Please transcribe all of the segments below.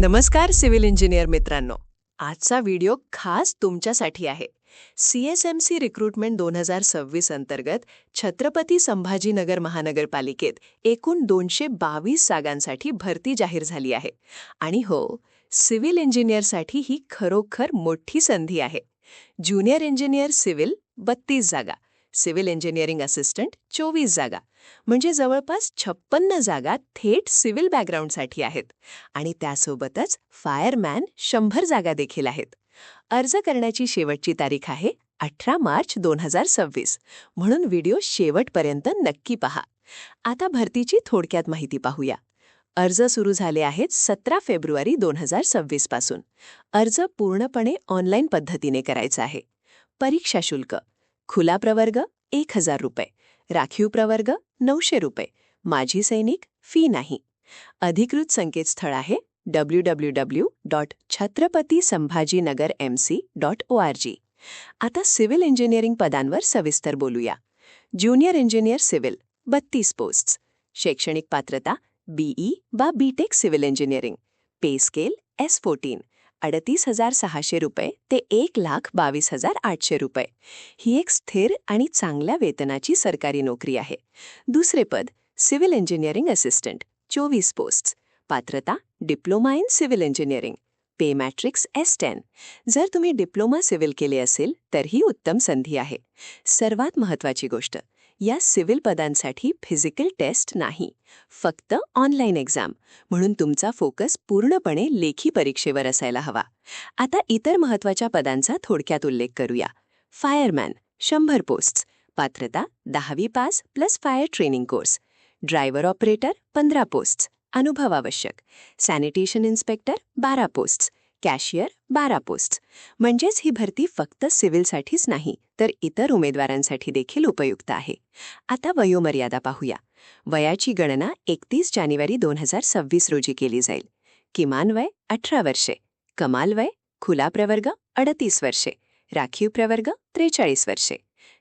नमस्कार civil engineer मित्रांनो. आजचा व्हिडिओ खास तुमच्यासाठी आहे. C S M C recruitment दोन हजार सव्वीस अंतर्गत छत्रपती संभाजीनगर महानगरपालिकेत एकूण दोनशे बावीस जागांसाठी भरती जाहीर झाली आहे. आणि हो सिव्हिल इंजिनियरसाठी ही खरोखर मोठी संधी आहे. ज्युनियर इंजिनियर सिव्हिल बत्तीस जागा. सिव्हिल इंजिनिअरिंग असिस्टंट चोवीस जागा. म्हणजे जवळपास छप्पन्न जागा थेट सिव्हिल बॅकग्राऊंडसाठी आहेत. आणि त्यासोबतच फायरमॅन शंभर जागा देखील आहेत. अर्ज करण्याची शेवटची तारीख आहे अठरा मार्च दोन हजार सव्वीस. म्हणून व्हिडिओ शेवटपर्यंत नक्की पहा. आता भरतीची थोडक्यात माहिती पाहूया. अर्ज सुरू झाले आहेत सतरा फेब्रुवारी दोन हजार सव्वीसपासून. अर्ज पूर्णपणे ऑनलाईन पद्धतीने करायचा आहे. परीक्षा शुल्क. खुला प्रवर्ग एक हज़ार रुपये, राखीव प्रवर्ग नऊशे रुपये, माजी सैनिक फ़ी नाही. अधिकृत संकेतस्थळ आहे W W W dot Chhatrapati Sambhajinagar M C dot O R G आता सिव्हिल इंजिनिअरिंग पदांवर सविस्तर बोलूया. ज्युनियर इंजिनियर सिव्हिल, बत्तीस पोस्ट्स. शैक्षणिक पात्रता बीई वा B Tech civil engineering. Pay scale S fourteen अडतीस हजार सहाशे रुपये ते एक लाख बावीस हजार आठशे रुपये. ही एक स्थिर आणि चांगल्या वेतनाची सरकारी नोकरी आहे. दुसरे पद सिव्हिल इंजिनिअरिंग असिस्टंट चोवीस पोस्ट्स. पात्रता diploma in civil engineering. Pay matrix S ten जर तुम्ही डिप्लोमा सिव्हिल केले असेल तर ही उत्तम संधी आहे. सर्वात महत्त्वाची गोष्ट या सिव्हिल पदांसाठी फिजिकल टेस्ट नाही फक्त ऑनलाईन एक्झाम. म्हणून तुमचा फोकस पूर्णपणे लेखी परीक्षेवर असायला हवा. आता इतर महत्त्वाच्या पदांचा थोडक्यात उल्लेख करूया. फायरमॅन शंभर पोस्ट्स. पात्रता दहावी pass plus fire training course. Driver operator पंधरा पोस्ट्स. अनुभव आवश्यक. सॅनिटेशन इन्स्पेक्टर बारा पोस्ट्स कॅशियर बारा पोस्ट म्हणजेच ही भरती फक्त सिव्हिलसाठीच नाही तर इतर उमेदवारांसाठी देखील उपयुक्त आहे. आता वयोमर्यादा पाहूया. वयाची गणना एकतीस जानेवारी दोन हजार सव्वीस रोजी केली जाईल. किमान वय अठरा वर्षे. कमाल वय खुला प्रवर्ग अडतीस वर्षे. राखीव प्रवर्ग त्रेचाळीस वर्षे.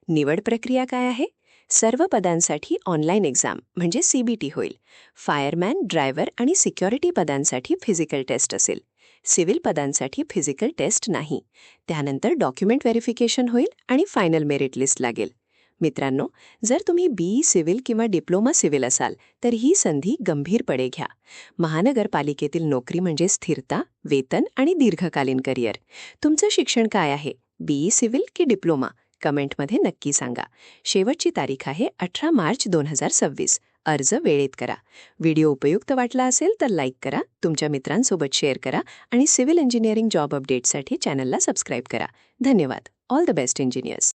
निवड प्रक्रिया काय आहे? सर्व पदांसाठी ऑनलाईन एक्झाम म्हणजे सीबीटी होईल. फायरमॅन ड्रायव्हर आणि सिक्युरिटी पदांसाठी फिजिकल टेस्ट असेल. सिव्हिल पदांसाठी फिजिकल टेस्ट नाही. त्यानंतर डॉक्युमेंट व्हेरिफिकेशन होईल आणि फायनल मेरिट लिस्ट लागेल. मित्रांनो जर तुम्ही बीई सिव्हिल किंवा डिप्लोमा सिव्हिल असाल तर ही संधी गंभीरपणे घ्या. महानगरपालिकेतील नोकरी म्हणजे स्थिरता वेतन आणि दीर्घकालीन करिअर. तुमचं शिक्षण काय आहे? बीई सिव्हिल की डिप्लोमा कमेंटमध्ये नक्की सांगा. शेवटची तारीख आहे अठरा मार्च दोन हजार सव्वीस. अर्ज वेळेत करा. व्हिडिओ उपयुक्त वाटला असेल तर लाईक करा तुमच्या मित्रांसोबत शेअर करा आणि सिव्हिल इंजिनिअरिंग जॉब अपडेटसाठी चॅनलला सबस्क्राईब करा. धन्यवाद. All the best engineers.